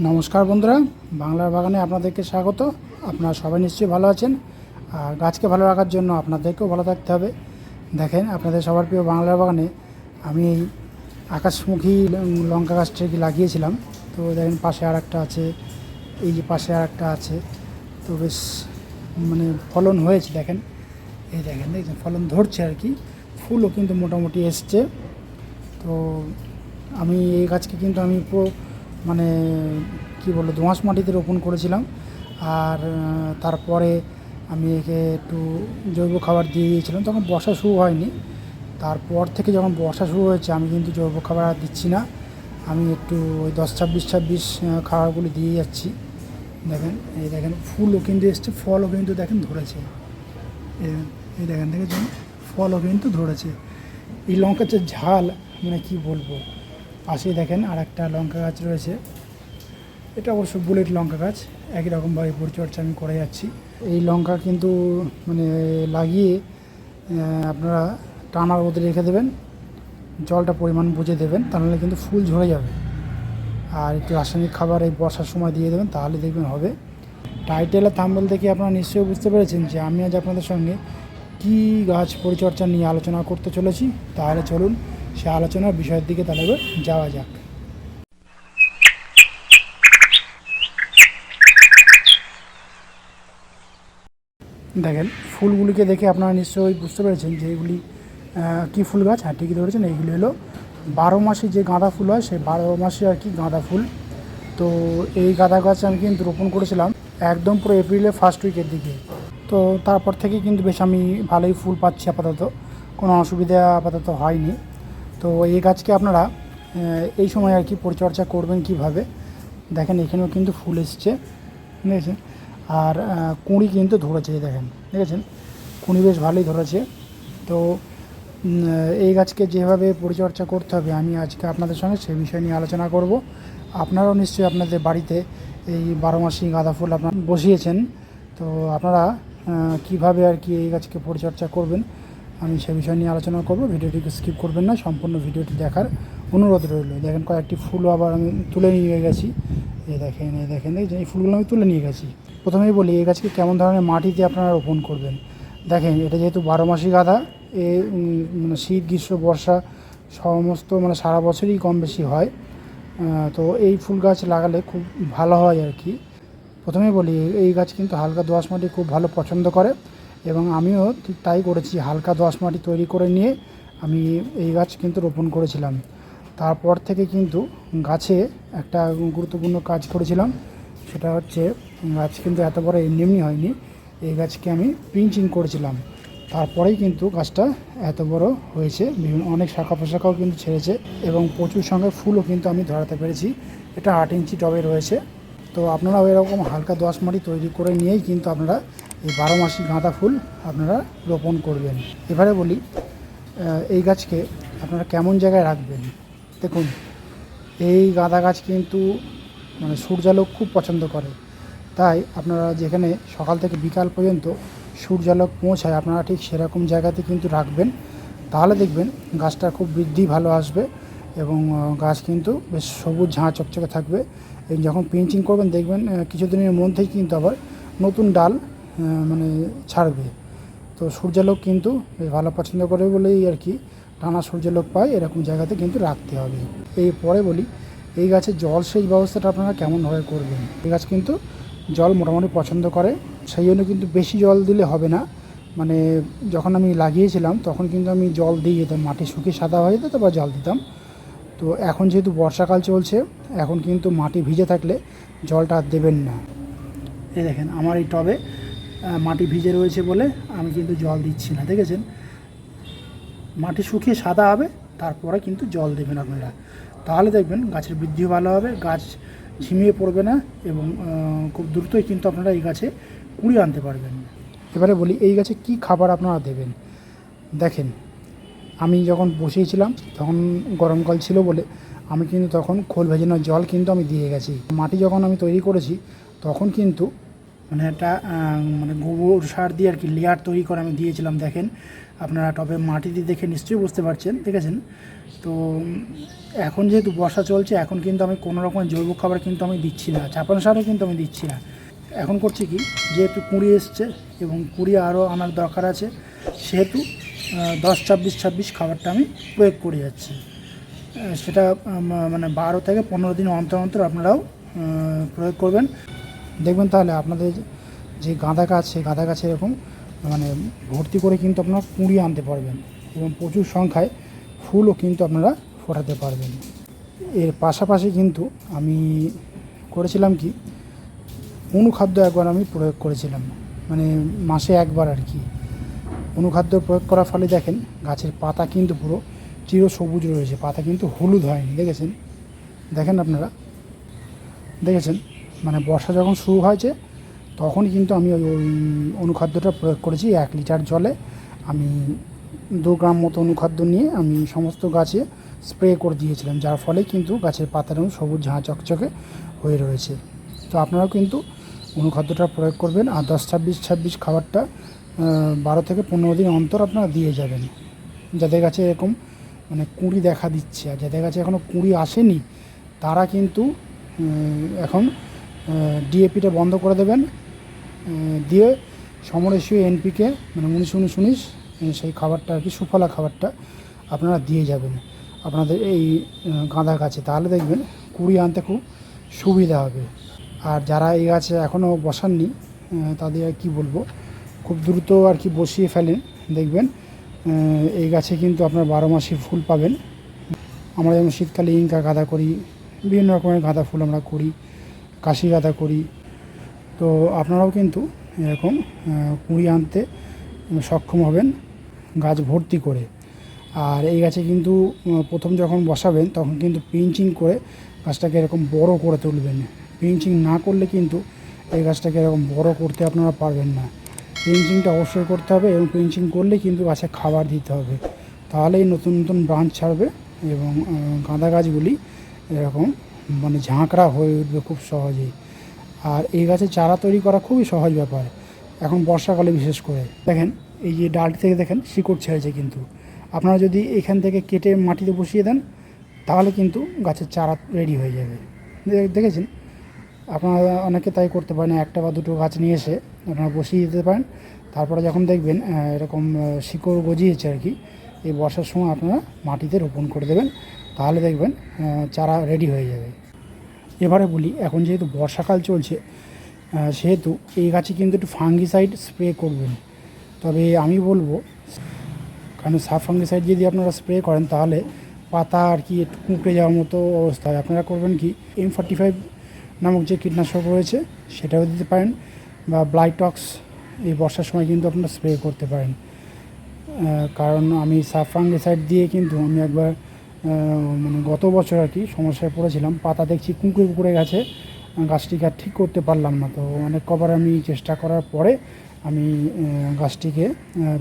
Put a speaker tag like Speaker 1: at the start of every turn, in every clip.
Speaker 1: নমস্কার বন্ধুরা, বাংলার বাগানে আপনাদেরকে স্বাগত। আপনারা সবাই নিশ্চয়ই ভালো আছেন, আর গাছকে ভালো রাখার জন্য আপনাদেরকেও ভালো থাকতে হবে। দেখেন, আপনাদের সবার প্রিয় বাংলার বাগানে আমি এই আকাশমুখী লঙ্কা গাছটাকে লাগিয়েছিলাম। তো দেখেন, পাশে আর একটা আছে, এই যে পাশে আর একটা আছে। তো বেশ মানে ফলন হয়েছে, দেখেন। এই দেখেন, দেখছেন, ফলন ধরছে আর কি। ফুলও কিন্তু মোটামুটি এসছে। তো আমি এই গাছকে কিন্তু আমি পুরো মানে কি বলব দোঁয়াশ মাটিতে রোপণ করেছিলাম। আর তারপরে আমি একে একটু জৈব খাবার দিয়ে দিয়েছিলাম। তখন বর্ষা শুরু হয়নি। তারপর থেকে যখন বর্ষা শুরু হয়েছে, আমি কিন্তু জৈব খাবার আর দিচ্ছি না। আমি একটু ওই দশ ছাব্বিশ ছাব্বিশ খাবারগুলি দিয়ে যাচ্ছি। দেখেন, এই দেখেন, ফুলও কিন্তু এসছে, ফলও কিন্তু দেখেন ধরেছে। এই- দেখেন, দেখেছেন? ফলও কিন্তু ধরেছে। এই লঙ্কার যে ঝাল মানে কি বলব? পাশে দেখেন আর একটা লঙ্কা গাছ রয়েছে। এটা অবশ্য বুলেট লঙ্কা গাছ, একই রকমভাবে পরিচর্যা আমি করে যাচ্ছি। এই লঙ্কা কিন্তু মানে লাগিয়ে আপনারা টানার মধ্যে রেখে দেবেন, জলটা পরিমাণ বুঝে দেবেন তাহলে কিন্তু ফুল ঝরে যাবে। আর একটু রাসায়নিক খাবার এই বর্ষার সময় দিয়ে দেবেন, তাহলে দেখবেন হবে। টাইটেল আর থাম্বেল দেখে আপনারা নিশ্চয়ই বুঝতে পেরেছেন যে আমি আজ আপনাদের সঙ্গে কী গাছ পরিচর্যা নিয়ে আলোচনা করতে চলেছি। তাহলে চলুন সে আলোচনার বিষয়ের দিকে তাহলে যাওয়া যাক। দেখেন, ফুলগুলিকে দেখে আপনারা নিশ্চয়ই বুঝতে পেরেছেন যে এগুলি কী ফুল গাছ? হ্যাঁ ঠিকই ধরেছেন, এইগুলি হলো বারো মাসে যে গাঁদা ফুল হয়, সেই বারো মাসে আর কি গাঁদা ফুল। তো এই গাঁদা গাছ আমি কিন্তু রোপণ করেছিলাম একদম পুরো এপ্রিলের ফার্স্ট উইকের দিকে। তো তারপর থেকে কিন্তু বেশ আমি ভালোই ফুল পাচ্ছি আপাতত, কোনো অসুবিধা আপাতত হয়নি। তো এই গাছকে আপনারা এই সময় আর কি পরিচর্যা করবেন কীভাবে? দেখেন, এখানেও কিন্তু ফুল এসছে বুঝেছেন আর কুঁড়ি কিন্তু ধরেছে দেখেন, দেখেছেন? কুঁড়ি বেশ ভালোই ধরেছে। তো এই গাছকে যেভাবে পরিচর্যা করতে হবে, আমি আজকে আপনাদের সঙ্গে সেই বিষয় নিয়ে আলোচনা করব। আপনারাও নিশ্চয়ই আপনাদের বাড়িতে এই বারো মাসি গাঁদা ফুল আপনারা বসিয়েছেন। তো আপনারা কীভাবে আর কি এই গাছকে পরিচর্যা করবেন আমি সে বিষয় নিয়ে আলোচনা করব। ভিডিওটিকে স্কিপ করবেন না, সম্পূর্ণ ভিডিওটি দেখার অনুরোধ রইল। দেখেন, কয়েকটি ফুলও আবার আমি তুলে নিয়ে গেছি। এই দেখেন এই দেখেন, এই ফুলগুলো আমি তুলে নিয়ে গেছি। প্রথমেই বলি, এই গাছকে কেমন ধরনের মাটিতে আপনারা রোপণ করবেন? দেখেন, এটা যেহেতু বারো মাসি গাঁদা, এ মানে শীত, গ্রীষ্ম, বর্ষা সমস্ত মানে সারা বছরই কম বেশি হয়। তো এই ফুল গাছ লাগালে খুব ভালো হয় আর কি। প্রথমে বলি, এই গাছ কিন্তু হালকা দোআঁশ মাটি খুব ভালো পছন্দ করে। এবং আমিও ঠিক তাই করেছি, হালকা দোআঁশ মাটি তৈরি করে নিয়ে আমি এই গাছ কিন্তু রোপণ করেছিলাম। তারপর থেকে কিন্তু গাছে একটা গুরুত্বপূর্ণ কাজ করেছিলাম, সেটা হচ্ছে গাছ কিন্তু এত বড় এমনি এমনি হয়নি, এই গাছকে আমি পিঞ্চিং করেছিলাম। তারপরেই কিন্তু গাছটা এত বড় হয়েছে, বিভিন্ন অনেক শাখা পোশাকাও কিন্তু ছেড়েছে এবং প্রচুর সঙ্গে ফুলও কিন্তু আমি ধরাতে পেরেছি, এটা আট ইঞ্চি টবে রয়েছে। তো আপনারাও এরকম হালকা দোআঁশ মাটি তৈরি করে নিয়েই কিন্তু আপনারা এই বারো মাসি গাঁদা ফুল আপনারা রোপণ করবেন। এবারে বলি এই গাছকে আপনারা কেমন জায়গায় রাখবেন? দেখুন, এই গাঁদা গাছ কিন্তু মানে সূর্যালোক খুব পছন্দ করে। তাই আপনারা যেখানে সকাল থেকে বিকাল পর্যন্ত সূর্যালোক পৌঁছায়, আপনারা ঠিক সেরকম জায়গাতে কিন্তু রাখবেন। তাহলে দেখবেন গাছটা খুব বৃদ্ধি ভালো আসবে এবং গাছ কিন্তু বেশ সবুজ ঝাঁ চকচকে থাকবে। যখন পিঞ্চিং করবেন, দেখবেন কিছুদিনের মধ্যেই কিন্তু আবার নতুন ডাল মানে ছাড়বে। তো সূর্যালোক কিন্তু ভালো পছন্দ করে বলেই আর কি টানা সূর্যালোক পায়, এরকম জায়গাতে কিন্তু রাখতে হবে। এই পরে বলি, এই গাছের জল সেচ ব্যবস্থাটা আপনারা কেমনভাবে করবেন? এই গাছ কিন্তু জল মোটামুটি পছন্দ করে, সেই জন্য কিন্তু বেশি জল দিলে হবে না। মানে যখন আমি লাগিয়েছিলাম, তখন কিন্তু আমি জল দিয়ে যেতাম মাটি শুকিয়ে সাদা হয়ে যেত, তারপর জল দিতাম। তো এখন যেহেতু বর্ষাকাল চলছে, এখন কিন্তু মাটি ভিজে থাকলে জলটা আর দেবেন না। এই দেখেন, আমার এই টবে মাটি ভিজে রয়েছে বলে আমি কিন্তু জল দিচ্ছি না, দেখেছেন? মাটি শুকিয়ে সাদা হবে, তারপরে কিন্তু জল দেবেন আপনারা। তাহলে দেখবেন গাছের বৃদ্ধি ভালো হবে, গাছ ঝিমিয়ে পড়বে না এবং খুব দ্রুতই কিন্তু আপনারা এই গাছে কুড়ি আনতে পারবেন। এবারে বলি, এই গাছে কি খাবার আপনারা দেবেন? দেখেন আমি যখন বসিয়েছিলাম, তখন গরমকাল ছিল বলে আমি কিন্তু তখন খোল ভেজানো জল কিন্তু আমি দিয়ে গেছি। মাটি যখন আমি তৈরি করেছি, তখন কিন্তু মানে একটা মানে গোবর সার দিয়ে আর কি লেয়ার তৈরি করে আমি দিয়েছিলাম, দেখেন। আপনারা টবে মাটি দিয়ে দেখে নিশ্চয়ই বুঝতে পারছেন, দেখেছেন? তো, এখন যেহেতু বর্ষা চলছে, এখন কিন্তু আমি কোনো রকম জৈব খাবার কিন্তু আমি দিচ্ছি না, চাপান সারও কিন্তু আমি দিচ্ছি না। এখন করছি কি, যেহেতু কুঁড়ি এসছে এবং কুঁড়ি আরও আনার দরকার আছে, সেহেতু দশ ছাব্বিশ ছাব্বিশ খাবারটা আমি প্রয়োগ করে যাচ্ছি। সেটা মানে বারো থেকে পনেরো দিন অন্তর অন্তর আপনারাও প্রয়োগ করবেন। দেখবেন তাহলে আপনাদের যে গাঁদা গাছ, সেই গাঁদা গাছে এরকম মানে ভর্তি করে কিন্তু আপনারা কুঁড়ি আনতে পারবেন এবং প্রচুর সংখ্যায় ফুলও কিন্তু আপনারা ফোটাতে পারবেন। এর পাশাপাশি কিন্তু আমি করেছিলাম কি, অনুখাদ্য একবার আমি প্রয়োগ করেছিলাম মানে মাসে একবার আর কি। অনুখাদ্য প্রয়োগ করার ফলে দেখেন গাছের পাতা কিন্তু পুরো চির সবুজ রয়েছে, পাতা কিন্তু হলুদ হয়নি, দেখেছেন? দেখেন আপনারা? দেখেছেন? মানে বর্ষা যখন শুরু হয়েছে তখন কিন্তু আমি ওই অনুখাদ্যটা প্রয়োগ করেছি, এক লিটার জলে। আমি দু গ্রাম মতো অনুখাদ্য নিয়ে আমি সমস্ত গাছে স্প্রে করে দিয়েছিলাম, যার ফলে কিন্তু গাছের পাতার সবুজ, ঝাঁ, চকচকে হয়ে রয়েছে। তো আপনারাও কিন্তু অনুখাদ্যটা প্রয়োগ করবেন, আর দশ ছাব্বিশ ছাব্বিশ খাবারটা বারো থেকে পনেরো দিন অন্তর আপনারা দিয়ে যাবেন। যাদের কাছে এরকম মানে কুঁড়ি দেখা দিচ্ছে আর যাদের কাছে এখনও কুঁড়ি আসেনি, তারা কিন্তু এখন ডিএপিটা বন্ধ করে দেবেন। দিয়ে সমরেশীয় এনপিকে মানে উনিশ উনিশ উনিশ সেই খাবারটা আর কি, সুফলা খাবারটা আপনারা দিয়ে যাবেন। আপনাদের এই গাঁদা গাছে তাহলে দেখবেন কুড়ি আনতে খুব সুবিধা হবে। আর যারা এই গাছে এখনও বসাননি তাদের কি বলব? খুব দ্রুত আর কি বসিয়ে ফেলেন দেখবেন। এই গাছে কিন্তু আপনার বারো মাসে ফুল পাবেন। আমরা যেমন শীতকালে ইনকা গাঁদা করি, বিভিন্ন রকমের গাঁদা ফুল আমরা করি, কাশি গাঁদা করি। তো আপনারাও কিন্তু এরকম কুড়ি আনতে সক্ষম হবেন, গাছ ভর্তি করে। আর এই গাছে কিন্তু প্রথম যখন বসাবেন, তখন কিন্তু পিঞ্চিং করে গাছটাকে এরকম বড় করে তুলবেন। পিঞ্চিং না করলে কিন্তু এই গাছটাকে এরকম বড় করতে আপনারা পারবেন না। পিঞ্চিংটা অবশ্যই করতে হবে এবং পিঞ্চিং করলে কিন্তু গাছে খাবার দিতে হবে। তাহলেই নতুন নতুন ব্রাঞ্চ ছাড়বে এবং গাঁদা গাছগুলি এরকম মানে ঝাঁকড়া হয়ে উঠবে খুব সহজেই। আর এই গাছে চারা তৈরি করা খুবই সহজ ব্যাপার, এখন বর্ষাকালে বিশেষ করে। দেখেন, এই যে ডালটি থেকে দেখেন, শিকড় ছেড়েছে কিন্তু। আপনারা যদি এখান থেকে কেটে মাটিতে বসিয়ে দেন, তাহলে কিন্তু গাছের চারা রেডি হয়ে যাবে। দেখেছেন? আপনারা অনেকে তাই করতে পারেন, একটা বা দুটো গাছ নিয়ে এসে আপনারা বসিয়ে দিতে পারেন। তারপরে যখন দেখবেন এরকম শিকড় গজিয়েছে আর কি, এই বর্ষার সময় আপনারা মাটিতে রোপণ করে দেবেন। তাহলে দেখবেন চারা রেডি হয়ে যাবে। এবারে বলি, এখন যেহেতু বর্ষাকাল চলছে সেহেতু এই গাছে কিন্তু একটু ফাঙ্গিসাইড স্প্রে করবেন। তবে আমি বলব, কারণ সাব ফাঙ্গিসাইড যদি আপনারা স্প্রে করেন, তাহলে পাতা আর কি একটু কুঁকড়ে যাওয়ার মতো অবস্থা। হয় আপনারা করবেন কি এম ফর্টি ফাইভ নামক যে কীটনাশক রয়েছে সেটাও দিতে পারেন বা ব্লাইটক্স এই বর্ষার সময় কিন্তু আপনারা স্প্রে করতে পারেন। কারণ আমি সাব ফাঙ্গিসাইড দিয়ে কিন্তু আমি একবার মানে গত বছর আর কি সমস্যায় পড়েছিলাম, পাতা দেখছি কুঁকড়ে কুঁকড়ে গেছে, গাছটিকে আর ঠিক করতে পারলাম না। তো অনেক কবার আমি চেষ্টা করার পরে আমি গাছটিকে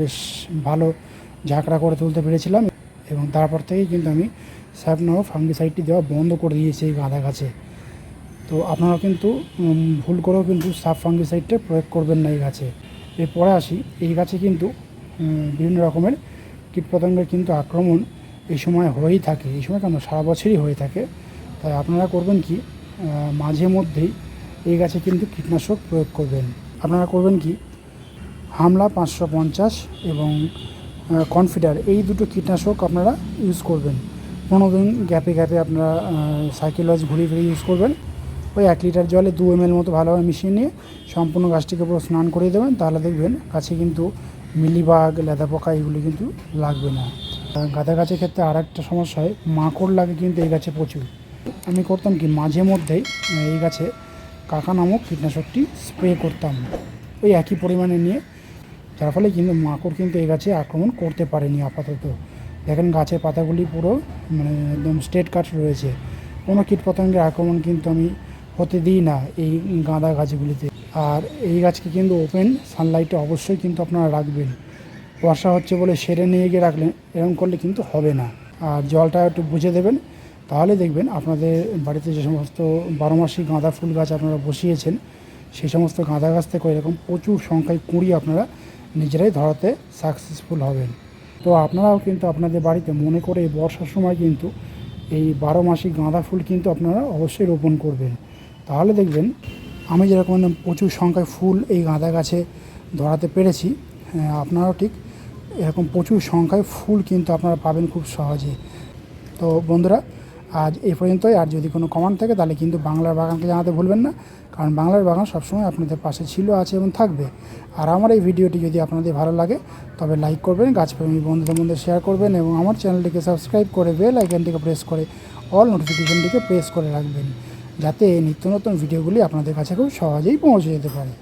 Speaker 1: বেশ ভালো ঝাঁকড়া করে তুলতে পেরেছিলাম এবং তারপর থেকেই কিন্তু আমি স্যাপনো ফাঙ্গিসাইডটি দেওয়া বন্ধ করে দিয়েছি এই গাঁদা গাছে। তো আপনারা কিন্তু ভুল করেও কিন্তু সাব ফাঙ্গিসাইডটা প্রয়োগ করবেন না এই গাছে। এরপরে আসি, এই গাছে কিন্তু বিভিন্ন রকমের কীটপতঙ্গের কিন্তু আক্রমণ এই সময় হয়েই থাকে। এই সময় কেন? সারা বছরই হয়ে থাকে। তাই আপনারা করবেন কি? মাঝে মধ্যেই এই গাছে কিন্তু কীটনাশক প্রয়োগ করবেন। আপনারা করবেন কি? হামলা পাঁচশো পঞ্চাশ এবং কনফিডার, এই দুটো কীটনাশক আপনারা ইউজ করবেন। পনেরো দিন গ্যাপে গ্যাপে আপনারা সাইকেল ওয়াইজ ঘুরিয়ে ফিরিয়ে ইউজ করবেন। ওই এক লিটার জলে দু এম মতো ভালোভাবে মিশিয়ে নিয়ে সম্পূর্ণ গাছটিকে পুরো স্নান করিয়ে দেবেন। তাহলে দেখবেন গাছে কিন্তু মিলিবাগ লেদা পোকা এগুলি কিন্তু লাগবে না। গাঁদা গাছের ক্ষেত্রে আর একটা সমস্যা হয়, মাকড় লাগে কিন্তু এই গাছে প্রচুর। আমি করতাম কি, মাঝে মধ্যেই এই গাছে কাকা নামক কীটনাশকটি স্প্রে করতাম। ওই একই পরিমাণে নিয়ে, যার ফলে কিন্তু মাকড় কিন্তু এই গাছে আক্রমণ করতে পারেনি আপাতত। দেখেন গাছের পাতাগুলি পুরো মানে একদম স্ট্রেট কাট রয়েছে। কোনো কীটপতঙ্গের আক্রমণ কিন্তু আমি হতে দিই না এই গাঁদা গাছগুলিতে। আর এই গাছকে কিন্তু ওপেন সানলাইটে অবশ্যই কিন্তু আপনারা রাখবেন। বর্ষা হচ্ছে বলে সেরে নিয়ে গিয়ে রাখলেন এরকম করলে কিন্তু হবে না। আর জলটা একটু বুঝে দেবেন, তাহলে দেখবেন আপনাদের বাড়িতে যে সমস্ত বারো মাসি গাঁদা ফুল গাছ আপনারা বসিয়েছেন সেই সমস্ত গাঁদা গাছ থেকে এরকম প্রচুর সংখ্যায় কুঁড়ি আপনারা নিজেরাই ধরাতে সাকসেসফুল হবেন। তো আপনারাও কিন্তু আপনাদের বাড়িতে মনে করে বর্ষার সময় কিন্তু এই বারো মাসিক গাঁদা ফুল কিন্তু আপনারা অবশ্যই রোপণ করবেন। তাহলে দেখবেন আমি যেরকম প্রচুর সংখ্যায় ফুল এই গাঁদা গাছে ধরাতে পেরেছি হ্যাঁ, আপনারাও ঠিক এরকম প্রচুর সংখ্যায় ফুল কিন্তু আপনারা পাবেন খুব সহজে। তো বন্ধুরা আজ এই পর্যন্তই। আর যদি কোনো কমেন্ট থাকে তাহলে কিন্তু বাংলার বাগানকে জানাতে ভুলবেন না কারণ বাংলার বাগান সবসময় আপনাদের পাশে ছিল আছে এবং থাকবে। আর আমার এই ভিডিওটি যদি আপনাদের ভালো লাগে তবে লাইক করবেন গাছপ্রেমী বন্ধুদের মধ্যে শেয়ার করবেন এবং আমার চ্যানেলটিকে সাবস্ক্রাইব করে বেল আইকনটিকে প্রেস করে অল নোটিফিকেশনটিকে প্রেস করে রাখবেন। যাতে নিত্য নতুন ভিডিওগুলি আপনাদের কাছে খুব সহজেই পৌঁছে যেতে পারে।